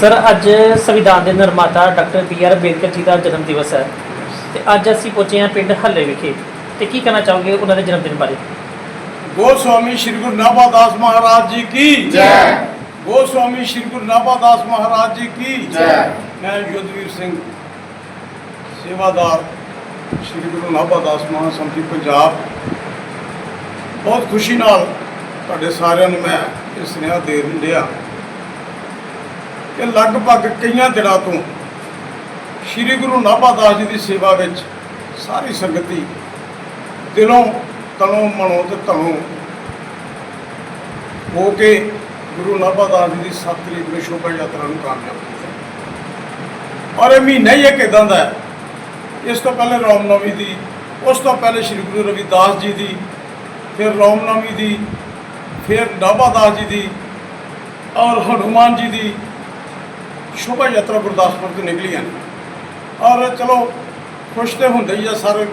Sir ਅੱਜ ਸੰਵਿਧਾਨ ਦੇ ਨਿਰਮਾਤਾ doctor B R Ambedkar ji ਦਾ ਜਨਮ ਦਿਵਸ ਹੈ ਤੇ ਅੱਜ ਅਸੀਂ ਪਹੁੰਚੇ ਹਾਂ ਪਿੰਡ ਹੱਲੇ ਵਿਖੇ। ਤੇ ਕੀ ਕਹਿਣਾ ਚਾਹੋਗੇ ਉਹਨਾਂ ਦੇ ਜਨਮ ਦਿਨ ਬਾਰੇ? ਗੋਸਵਾਮੀ ਸ਼੍ਰੀ ਗੁਰੂ ਨਾਭਾਦਾਸ ਮਹਾਰਾਜ ਜੀ ਕੀ? ਜੈ। ਗੋਸਵਾਮੀ ਸ਼੍ਰੀ ਗੁਰੂ ਨਾਭਾਦਾਸ ਮਹਾਰਾਜ ਜੀ ਕੀ? ਜੈ। ਮੈਂ ਯੁੱਧਵੀਰ ਸਿੰਘ ਸੇਵਾਦਾਰ ਸ਼੍ਰੀ ਗੁਰੂ ਨਾਭਾਦਾਸ ਮਹਾਸੰਤੀ ਪੰਜਾਬ। ਬਹੁਤ ਖੁਸ਼ੀ ਨਾਲ ਤੁਹਾਡੇ ਸਾਰਿਆਂ ਨੂੰ ਮੈਂ ਇਹ ਸੁਨੇਹਾ ਦੇ ਦਿੰਦਿਆ ਕਿ ਲਗਭਗ ਕਈਆਂ ਦਿਨਾਂ ਤੋਂ ਸ਼੍ਰੀ ਗੁਰੂ ਨਾਭਾ ਦਾਸ ਜੀ ਦੀ ਸੇਵਾ ਵਿੱਚ ਸਾਰੀ ਸੰਗਤੀ ਦਿਲੋਂ ਤਨੋਂ ਮਨੋਂ ਤੇ ਧਨੋਂ ਹੋ ਕੇ ਗੁਰੂ ਨਾਭਾ ਦਾਸ ਜੀ ਦੀ 7 ਤਰੀਕ ਨੂੰ ਸ਼ੋਭਾ ਯਾਤਰਾ ਨੂੰ ਕਾਮਯਾਬ ਕੀਤਾ। ਔਰ ਇਹ ਮਹੀਨਾ ਹੀ ਇੱਕ ਇਦਾਂ ਦਾ ਹੈ। ਇਸ ਤੋਂ ਪਹਿਲੇ ਰਾਮਨਵਮੀ ਦੀ, ਉਸ ਤੋਂ ਪਹਿਲੇ ਸ੍ਰੀ ਗੁਰੂ ਰਵਿਦਾਸ ਜੀ ਦੀ, ਫਿਰ ਰਾਮਨਵਮੀ ਦੀ, ਫਿਰ ਨਾਭਾ ਦਾਸ ਜੀ ਦੀ ਔਰ ਹਨੂਮਾਨ ਜੀ ਦੀ ਸ਼ੋਭਾ ਯਾਤਰਾ ਗੁਰਦਾਸਪੁਰ ਤੋਂ ਨਿਕਲੀਆਂ ਨੇ। ਔਰ ਚਲੋ, ਖੁਸ਼ ਤੇ ਹੁੰਦੇ ਹੀ ਆ ਸਾਰੇ।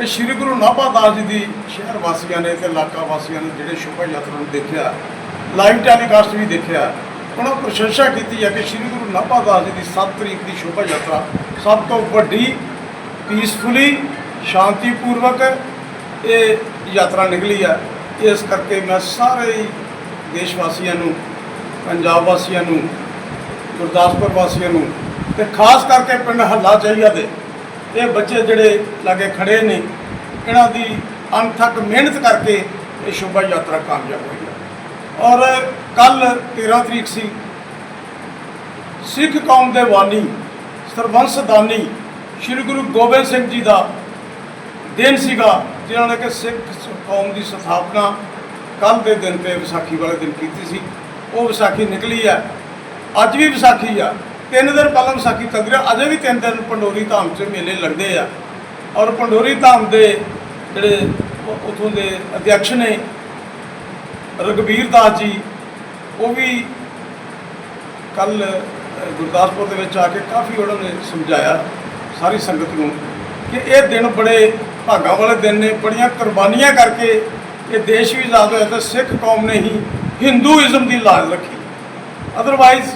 ਇਹ ਸ੍ਰੀ ਗੁਰੂ ਨਾਭਾ ਦਾਸ ਜੀ ਦੀ ਸ਼ਹਿਰ ਵਾਸੀਆਂ ਨੇ ਤੇ ਇਲਾਕਾ ਵਾਸੀਆਂ ਨੇ ਜਿਹੜੇ ਸ਼ੋਭਾ ਯਾਤਰਾ ਨੂੰ ਦੇਖਿਆ, ਲਾਈਵ ਟੈਲੀਕਾਸਟ ਵੀ ਦੇਖਿਆ, ਉਹਨਾਂ ਪ੍ਰਸ਼ੰਸਾ ਕੀਤੀ ਹੈ ਕਿ ਸ੍ਰੀ ਗੁਰੂ ਨਾਭਾ ਦਾਸ ਜੀ ਦੀ 7 ਤਰੀਕ ਦੀ ਸ਼ੋਭਾ ਯਾਤਰਾ ਸਭ ਤੋਂ ਵੱਡੀ ਪੀਸਫੁਲੀ ਸ਼ਾਂਤੀਪੂਰਵਕ ਇਹ ਯਾਤਰਾ ਨਿਕਲੀ ਹੈ ਇਸ ਕਰਕੇ ਮੈਂ ਸਾਰੇ ਦੇਸ਼ ਵਾਸੀਆਂ ਨੂੰ, ਪੰਜਾਬ ਵਾਸੀਆਂ ਨੂੰ ਗੁਰਦਾਸਪੁਰ ਵਾਸੀਆਂ ਨੂੰ ਤੇ ਖਾਸ ਕਰਕੇ ਪਿੰਡ ਹੱਲਾ ਚਾਹੀਆ ਦੇ ਇਹ ਬੱਚੇ ਜਿਹੜੇ ਲਾਗੇ ਖੜੇ ਨੇ, ਇਹਨਾਂ ਦੀ ਅਣਥੱਕ ਮਿਹਨਤ ਕਰਕੇ ਇਹ ਸ਼ੋਭਾ ਯਾਤਰਾ ਕਾਮਯਾਬ ਹੋਈ ਹੈ। ਔਰ ਕੱਲ 13 ਤਰੀਕ ਸੀ, ਸਿੱਖ ਕੌਮ ਦੇ ਵਾਨੀ ਸਰਬੰਸ ਦਾਨੀ ਸ੍ਰੀ ਗੁਰੂ ਗੋਬਿੰਦ ਸਿੰਘ ਜੀ ਦਾ ਦਿਨ ਸੀਗਾ, ਜਿਨ੍ਹਾਂ ਨੇ ਕਿ ਸਿੱਖ ਕੌਮ ਦੀ ਸਥਾਪਨਾ ਕੱਲ ਦੇ ਦਿਨ ਤੇ ਵਿਸਾਖੀ ਵਾਲੇ ਦਿਨ ਕੀਤੀ ਸੀ। ਉਹ ਵਿਸਾਖੀ ਨਿਕਲੀ ਹੈ ਅੱਜ ਵੀ ਵਿਸਾਖੀ ਆ। ਤਿੰਨ ਦਿਨ ਪਹਿਲਾਂ ਵਿਸਾਖੀ ਤੰਦਰਿਆ ਅਜੇ ਵੀ ਤਿੰਨ ਦਿਨ ਪੰਡੋਰੀ ਧਾਮ 'ਚ ਮੇਲੇ ਲੱਗਦੇ ਆ। ਔਰ ਪੰਡੋਰੀ ਧਾਮ ਦੇ ਜਿਹੜੇ ਉ- ਉੱਥੋਂ ਦੇ ਅਧਿਅਕਸ਼ ਨੇ ਰਗਵੀਰ ਦਾਸ ਜੀ, ਉਹ ਵੀ ਕੱਲ ਗੁਰਦਾਸਪੁਰ ਦੇ ਵਿੱਚ ਆ ਕੇ ਕਾਫੀ ਉਹਨਾਂ ਨੇ ਸਮਝਾਇਆ ਸਾਰੀ ਸੰਗਤ ਨੂੰ ਕਿ ਇਹ ਦਿਨ ਬੜੇ ਭਾਗਾਂ ਵਾਲੇ ਦਿਨ ਨੇ, ਬੜੀਆਂ ਕੁਰਬਾਨੀਆਂ ਕਰਕੇ ਇਹ ਦੇਸ਼ ਵੀ ਆਜ਼ਾਦ ਹੋਇਆ ਤੇ ਸਿੱਖ ਕੌਮ ਨੇ ਹੀ ਹਿੰਦੂਇਜ਼ਮ ਦੀ ਲਾਜ ਰੱਖੀ। ਅਦਰਵਾਈਜ਼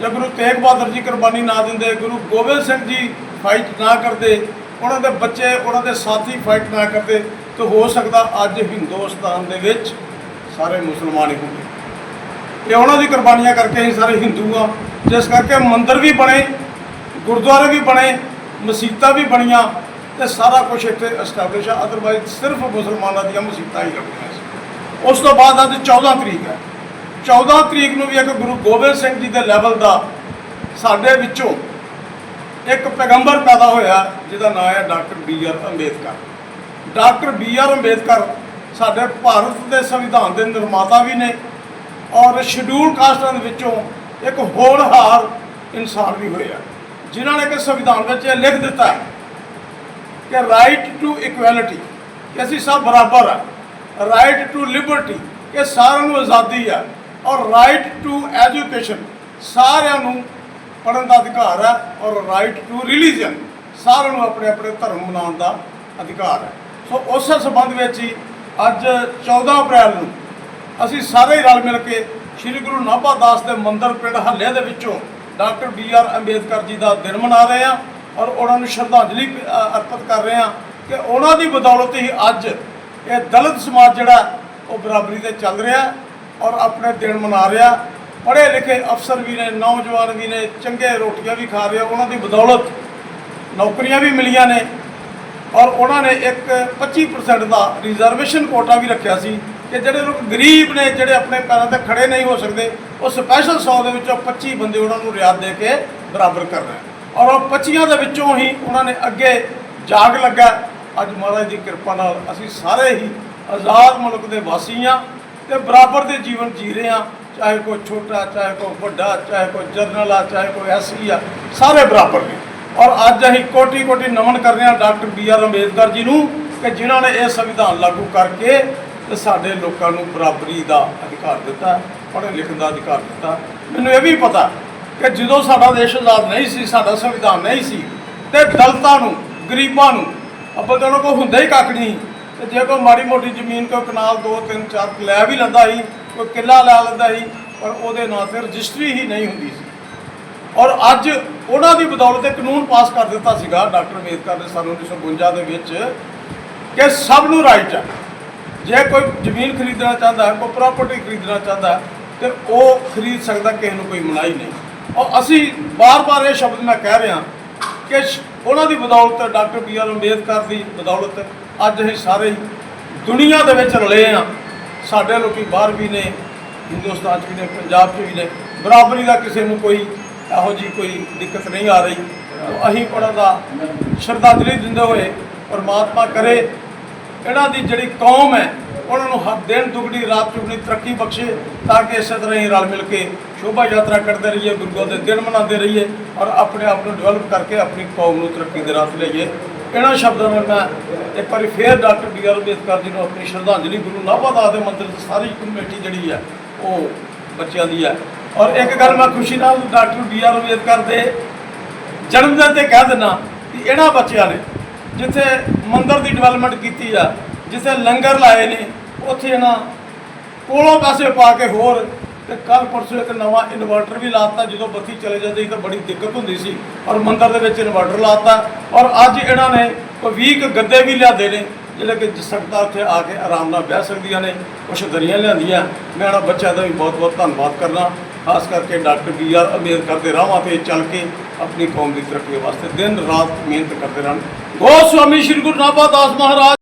ਜੇ ਗੁਰੂ ਤੇਗ ਬਹਾਦਰ ਜੀ ਕੁਰਬਾਨੀ ਨਾ ਦਿੰਦੇ, ਗੁਰੂ ਗੋਬਿੰਦ ਸਿੰਘ ਜੀ ਫਾਈਟ ਨਾ ਕਰਦੇ, ਉਹਨਾਂ ਦੇ ਬੱਚੇ, ਉਹਨਾਂ ਦੇ ਸਾਥੀ ਫਾਈਟ ਨਾ ਕਰਦੇ, ਤਾਂ ਹੋ ਸਕਦਾ ਅੱਜ ਹਿੰਦੁਸਤਾਨ ਦੇ ਵਿੱਚ ਸਾਰੇ ਮੁਸਲਮਾਨ ਹੀ ਹੁੰਦੇ ਇਹ ਉਹਨਾਂ ਦੀ ਕੁਰਬਾਨੀਆਂ ਕਰਕੇ ਅਸੀਂ ਸਾਰੇ ਹਿੰਦੂ ਆ ਜਿਸ ਕਰਕੇ ਮੰਦਿਰ ਵੀ ਬਣੇ, ਗੁਰਦੁਆਰੇ ਵੀ ਬਣੇ ਮਸੀਤਾਂ ਵੀ ਬਣੀਆਂ, ਤੇ ਸਾਰਾ ਕੁਝ ਇੱਥੇ ਐਸਟੈਬਲਿਸ਼ ਆ। ਅਦਰਵਾਈਜ਼ ਸਿਰਫ ਮੁਸਲਮਾਨਾਂ ਦੀਆਂ ਮਸਜਿਦਾਂ ਹੀ ਲੱਗੀਆਂ ਸੀ। ਉਸ ਤੋਂ ਬਾਅਦ ਅੱਜ 14 ਤਰੀਕ ਹੈ। 14 ਤਰੀਕ ਨੂੰ ਵੀ ਇੱਕ ਗੁਰੂ ਗੋਬਿੰਦ ਸਿੰਘ ਜੀ ਦੇ ਲੈਵਲ ਦਾ ਸਾਡੇ ਵਿੱਚੋਂ ਇੱਕ ਪੈਗੰਬਰ ਪੈਦਾ ਹੋਇਆ, ਜਿਹਦਾ ਨਾਮ ਹੈ doctor B R Ambedkar. Doctor B R Ambedkar ਸਾਡੇ ਭਾਰਤ ਦੇ ਸੰਵਿਧਾਨ ਦੇ ਨਿਰਮਾਤਾ ਵੀ ਨੇ ਔਰ ਸ਼ਡਿਊਲ ਕਾਸਟਾਂ ਦੇ ਵਿੱਚੋਂ ਇੱਕ ਹੋਣਹਾਰ ਇਨਸਾਨ ਵੀ ਹੋਇਆ। ਜਿਨ੍ਹਾਂ ਨੇ ਕਿ ਸੰਵਿਧਾਨ ਵਿੱਚ ਇਹ ਲਿਖ ਦਿੱਤਾ ਕਿ ਰਾਈਟ ਟੂ ਇਕੁਐਲਿਟੀ ਕਿ ਅਸੀਂ ਸਭ ਬਰਾਬਰ ਆ ਰਾਈਟ ਟੂ ਲਿਬਰਟੀ ਕਿ ਸਾਰਿਆਂ ਨੂੰ ਆਜ਼ਾਦੀ ਆ। ਔਰ ਰਾਈਟ ਟੂ ਐਜੂਕੇਸ਼ਨ ਸਾਰਿਆਂ ਨੂੰ ਪੜ੍ਹਨ ਦਾ ਅਧਿਕਾਰ ਹੈ ਔਰ ਰਾਈਟ ਟੂ ਰਿਲੀਜੀਅਨ ਸਾਰਿਆਂ ਨੂੰ ਆਪਣੇ ਆਪਣੇ ਧਰਮ ਮਨਾਉਣ ਦਾ ਅਧਿਕਾਰ ਹੈ। ਸੋ ਉਸੇ ਸੰਬੰਧ ਵਿੱਚ ਹੀ ਅੱਜ 14 ਅਪ੍ਰੈਲ ਨੂੰ ਅਸੀਂ ਸਾਰੇ ਹੀ ਰਲ ਮਿਲ ਕੇ ਸ੍ਰੀ ਗੁਰੂ ਨਾਭਾ ਦਾਸ ਦੇ ਮੰਦਰ ਪਿੰਡ ਹੱਲੇ ਦੇ ਵਿੱਚੋਂ doctor B R Ambedkar ji ਦਾ ਦਿਨ ਮਨਾ ਰਹੇ ਹਾਂ ਔਰ ਉਹਨਾਂ ਨੂੰ ਸ਼ਰਧਾਂਜਲੀ ਅਰਪਿਤ ਕਰ ਰਹੇ ਹਾਂ ਕਿ ਉਹਨਾਂ ਦੀ ਬਦੌਲਤ ਹੀ ਅੱਜ ਇਹ ਦਲਿਤ ਸਮਾਜ ਜਿਹੜਾ ਉਹ ਬਰਾਬਰੀ ਤੇ ਚੱਲ ਰਿਹਾ ਔਰ ਆਪਣੇ ਦਿਨ ਮਨਾ ਰਿਹਾ। ਪੜ੍ਹੇ ਲਿਖੇ ਅਫਸਰ ਵੀ ਨੇ, ਨੌਜਵਾਨ ਵੀ ਨੇ, ਚੰਗੇ ਰੋਟੀਆਂ ਵੀ ਖਾ ਰਹੇ ਆ ਉਹਨਾਂ ਦੀ ਬਦੌਲਤ ਨੌਕਰੀਆਂ ਵੀ ਮਿਲੀਆਂ ਨੇ। ਔਰ ਉਹਨਾਂ ਨੇ ਇੱਕ 25% ਦਾ ਰਿਜ਼ਰਵੇਸ਼ਨ ਕੋਟਾ ਵੀ ਰੱਖਿਆ ਸੀ ਕਿ ਜਿਹੜੇ ਲੋਕ ਗਰੀਬ ਨੇ, ਜਿਹੜੇ ਆਪਣੇ ਪੈਰਾਂ ਤੇ ਖੜੇ ਨਹੀਂ ਹੋ ਸਕਦੇ, ਉਹ ਸਪੈਸ਼ਲ 100 ਦੇ ਵਿੱਚੋਂ 25 ਬੰਦੇ ਉਹਨਾਂ ਨੂੰ ਰਿਆਤ ਦੇ ਕੇ ਬਰਾਬਰ ਕਰ ਰਹੇ ਔਰ ਉਹ 25 ਦੇ ਵਿੱਚੋਂ ਹੀ ਉਹਨਾਂ ਨੇ ਅੱਗੇ ਜਾਗ ਲੱਗਾ। ਅੱਜ ਮਹਾਰਾਜ ਦੀ ਕਿਰਪਾ ਨਾਲ ਅਸੀਂ ਸਾਰੇ ਹੀ ਆਜ਼ਾਦ ਮੁਲਕ ਦੇ ਵਾਸੀ ਹਾਂ। ਤੇ ਬਰਾਬਰ ਦੇ ਜੀਵਨ ਜੀ ਰਹੇ ਹਾਂ, ਚਾਹੇ ਕੋਈ ਛੋਟਾ, ਚਾਹੇ ਕੋਈ ਵੱਡਾ, ਚਾਹੇ ਕੋਈ ਜਰਨਲ ਆ, ਚਾਹੇ ਕੋਈ ਐਸੀ ਆ, ਸਾਰੇ ਬਰਾਬਰ ਨੇ। ਔਰ ਅੱਜ ਅਸੀਂ ਕੋਟੀ ਕੋਟੀ ਨਮਨ ਕਰ ਰਹੇ ਹਾਂ doctor B R Ambedkar ji ਨੂੰ ਕਿ ਜਿਨ੍ਹਾਂ ਨੇ ਇਹ ਸੰਵਿਧਾਨ ਲਾਗੂ ਕਰਕੇ ਤੇ ਸਾਡੇ ਲੋਕਾਂ ਨੂੰ ਬਰਾਬਰੀ ਦਾ ਅਧਿਕਾਰ ਦਿੱਤਾ, ਪੜ੍ਹਨ ਲਿਖਣ ਦਾ ਅਧਿਕਾਰ ਦਿੱਤਾ। ਮੈਨੂੰ ਇਹ ਵੀ ਪਤਾ ਕਿ ਜਦੋਂ ਸਾਡਾ ਦੇਸ਼ ਆਜ਼ਾਦ ਨਹੀਂ ਸੀ, ਸਾਡਾ ਸੰਵਿਧਾਨ ਨਹੀਂ ਸੀ, ਤੇ ਦਲਤਾਂ ਨੂੰ, ਗਰੀਬਾਂ ਨੂੰ ਅੱਬਲ ਤਾਂ ਉਹਨਾਂ ਕੋਲ ਹੁੰਦਾ ਹੀ ਕੱਖ ਨਹੀਂ ਤੇ ਜੇ ਕੋਈ ਮਾੜੀ ਮੋਟੀ ਜ਼ਮੀਨ ਕੋਈ ਕਨਾਲ 2 3 4 ਲੈ ਵੀ ਲੈਂਦਾ ਸੀ, ਕੋਈ ਕਿੱਲਾ ਲੈ ਲੈਂਦਾ ਸੀ, ਪਰ ਉਹਦੇ ਨਾਂ ਤੇ ਰਜਿਸਟਰੀ ਹੀ ਨਹੀਂ ਹੁੰਦੀ ਸੀ। ਔਰ ਅੱਜ ਉਹਨਾਂ ਦੀ ਬਦੌਲਤ ਇਹ ਕਾਨੂੰਨ ਪਾਸ ਕਰ ਦਿੱਤਾ ਸੀਗਾ ਡਾਕਟਰ ਅੰਬੇਦਕਰ ਨੇ ਸਾਲ 1952 ਦੇ ਵਿੱਚ ਕਿ ਸਭ ਨੂੰ ਰਾਈਟ ਹੈ ਜੇ ਕੋਈ ਜ਼ਮੀਨ ਖਰੀਦਣਾ ਚਾਹੁੰਦਾ ਕੋਈ ਪ੍ਰਾਪਰਟੀ ਖਰੀਦਣਾ ਚਾਹੁੰਦਾ ਹੈ, ਤੇ ਉਹ ਖਰੀਦ ਸਕਦਾ, ਕਿਸੇ ਨੂੰ ਕੋਈ ਮਨਾਹੀ ਨਹੀਂ। ਔਰ ਅਸੀਂ ਬਾਰ-ਬਾਰ ਇਹ ਸ਼ਬਦ ਮੈਂ ਕਹਿ ਰਿਹਾ ਕਿ ਸ਼- ਉਹਨਾਂ ਦੀ ਬਦੌਲਤ ਡਾਕਟਰ ਬੀ ਆਰ ਅੰਬੇਦਕਰ ਦੀ ਬਦੌਲਤ ਅੱਜ ਅਸੀਂ ਸਾਰੇ ਦੁਨੀਆ ਦੇ ਵਿੱਚ ਰਲੇ ਆ ਸਾਡੇ ਲੋਕੀ ਬਾਹਰ ਵੀ ਨੇ, ਹਿੰਦੁਸਤਾਨ 'ਚ ਵੀ ਨੇ, ਪੰਜਾਬ 'ਚ ਵੀ ਨੇ। ਬਰਾਬਰੀ ਦਾ ਕਿਸੇ ਨੂੰ ਕੋਈ ਇਹੋ ਜੀ ਕੋਈ ਦਿੱਕਤ ਨਹੀਂ ਆ ਰਹੀ। ਅਸੀਂ ਉਹਨਾਂ ਦਾ ਸ਼ਰਧਾਂਜਲੀ ਦਿੰਦੇ ਹੋਏ ਪਰਮਾਤਮਾ ਕਰੇ। ਇਹਨਾਂ ਦੀ ਜਿਹੜੀ ਕੌਮ ਹੈ, ਉਹਨਾਂ ਨੂੰ ਹਰ ਦਿਨ ਦੁਗਣੀ, ਰਾਤ ਚੁਗਣੀ ਤਰੱਕੀ ਬਖਸ਼ੇ ਤਾਂ ਕਿ ਇਸੇ ਤਰ੍ਹਾਂ ਹੀ ਰਲ ਮਿਲ ਕੇ ਸ਼ੋਭਾ ਯਾਤਰਾ ਕਰਦੇ ਰਹੀਏ, ਗੁਰੂ ਦੇ ਦਿਨ ਮਨਾਉਂਦੇ ਰਹੀਏ ਔਰ ਆਪਣੇ ਆਪ ਨੂੰ ਡਿਵੈਲਪ ਕਰਕੇ ਆਪਣੀ ਕੌਮ ਨੂੰ ਤਰੱਕੀ ਦੇ ਰਾਹ ਤੇ ਲਿਆਈਏ। ਇਹਨਾਂ ਸ਼ਬਦਾਂ ਨਾਲ ਮੈਂ ਇੱਕ ਵਾਰੀ ਫੇਰ doctor B R Ambedkar ji ਨੂੰ ਆਪਣੀ ਸ਼ਰਧਾਂਜਲੀ ਗੁਰੂ ਨਾਭਾ ਦਾਸ ਦੇ ਮੰਦਿਰ ਦੀ ਸਾਰੀ ਕਮੇਟੀ ਜਿਹੜੀ ਹੈ, ਉਹ ਬੱਚਿਆਂ ਦੀ ਹੈ। ਔਰ ਇੱਕ ਗੱਲ ਮੈਂ ਖੁਸ਼ੀ ਨਾਲ ਡਾਕਟਰ ਬੀ ਆਰ ਅੰਬੇਦਕਰ ਦੇ ਜਨਮ ਦਿਨ ਤੇ ਕਹਿ ਦਿੰਦਾ ਕਿ ਇਹਨਾਂ ਬੱਚਿਆਂ ਨੇ ਜਿੱਥੇ ਮੰਦਿਰ ਦੀ ਡਿਵੈਲਪਮੈਂਟ ਕੀਤੀ ਆ, ਜਿੱਥੇ ਲੰਗਰ ਲਾਏ ਨੇ, ਉੱਥੇ ਇਹਨਾਂ ਕੋਲੋਂ ਪੈਸੇ ਪਾ ਕੇ ਹੋਰ ਤੇ ਕੱਲ ਪਰਸੋਂ ਇੱਕ ਨਵਾਂ ਇਨਵਰਟਰ ਵੀ ਲਾਤਾ, ਜਦੋਂ ਬੱਤੀ ਚਲੇ ਜਾਂਦੀ ਸੀ ਤਾਂ ਬੜੀ ਦਿੱਕਤ ਹੁੰਦੀ ਸੀ। ਔਰ ਮੰਦਰ ਦੇ ਵਿੱਚ ਇਨਵਰਟਰ ਲਾਤਾ। ਔਰ ਅੱਜ ਇਹਨਾਂ ਨੇ ਕੋਈ 20 ਗੱਦੇ ਵੀ ਲਿਆਦੇ ਨੇ, ਜਿਹੜੇ ਕਿ ਸੰਗਤਾਂ ਉੱਥੇ ਆ ਕੇ ਆਰਾਮ ਨਾਲ ਬਹਿ ਸਕਦੀਆਂ ਨੇ, ਕੁਛ ਦਰੀਆਂ ਲਿਆਂਦੀਆਂ। ਮੈਂ ਇਹਨਾਂ ਬੱਚਿਆਂ ਦਾ ਵੀ ਬਹੁਤ ਬਹੁਤ ਧੰਨਵਾਦ ਕਰਨਾ ਖਾਸ ਕਰਕੇ ਡਾਕਟਰ ਬੀ ਆਰ ਅੰਬੇਦਕਰ ਦੇ ਰਾਹਾਂ ਤੇ ਚੱਲ ਕੇ ਆਪਣੀ ਕੌਮ ਦੀ ਤਰੱਕੀ ਵਾਸਤੇ ਦਿਨ ਰਾਤ ਮਿਹਨਤ ਕਰਦੇ ਰਹਿਣ। ਗੋਸਵਾਮੀ ਸ੍ਰੀ ਗੁਰੂ ਨਾਭਾ ਦਾਸ ਮਹਾਰਾਜ!